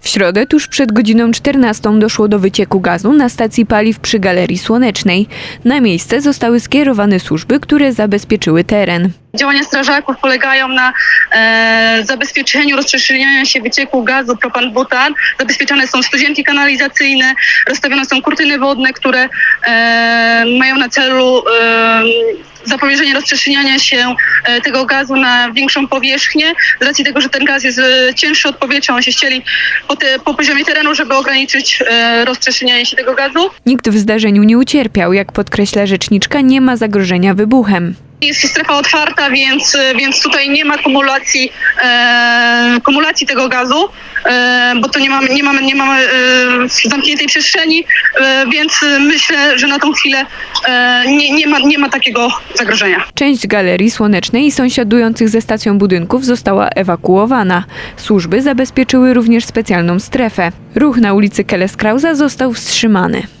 W środę tuż przed godziną 14 doszło do wycieku gazu na stacji paliw przy Galerii Słonecznej. Na miejsce zostały skierowane służby, które zabezpieczyły teren. Działania strażaków polegają na e, zabezpieczeniu rozprzestrzeniania się wycieku gazu propan-butan. Zabezpieczane są studzienki kanalizacyjne, rozstawione są kurtyny wodne, które e, mają na celu e, zapobieżenie rozprzestrzeniania się e, tego gazu na większą powierzchnię. Z racji tego, że ten gaz jest e, cięższy od powietrza, on się ścieli po, te, po poziomie terenu, żeby ograniczyć e, rozprzestrzenianie się tego gazu. Nikt w zdarzeniu nie ucierpiał, jak podkreśla rzeczniczka, nie ma zagrożenia wybuchem. Jest strefa otwarta, więc, więc tutaj nie ma kumulacji, e, kumulacji tego gazu, e, bo to nie mamy, nie mamy, nie mamy e, zamkniętej przestrzeni, e, więc myślę, że na tą chwilę e, nie, nie, ma, nie ma takiego zagrożenia. Część Galerii Słonecznej i sąsiadujących ze stacją budynków została ewakuowana. Służby zabezpieczyły również specjalną strefę. Ruch na ulicy Keleskrauza został wstrzymany.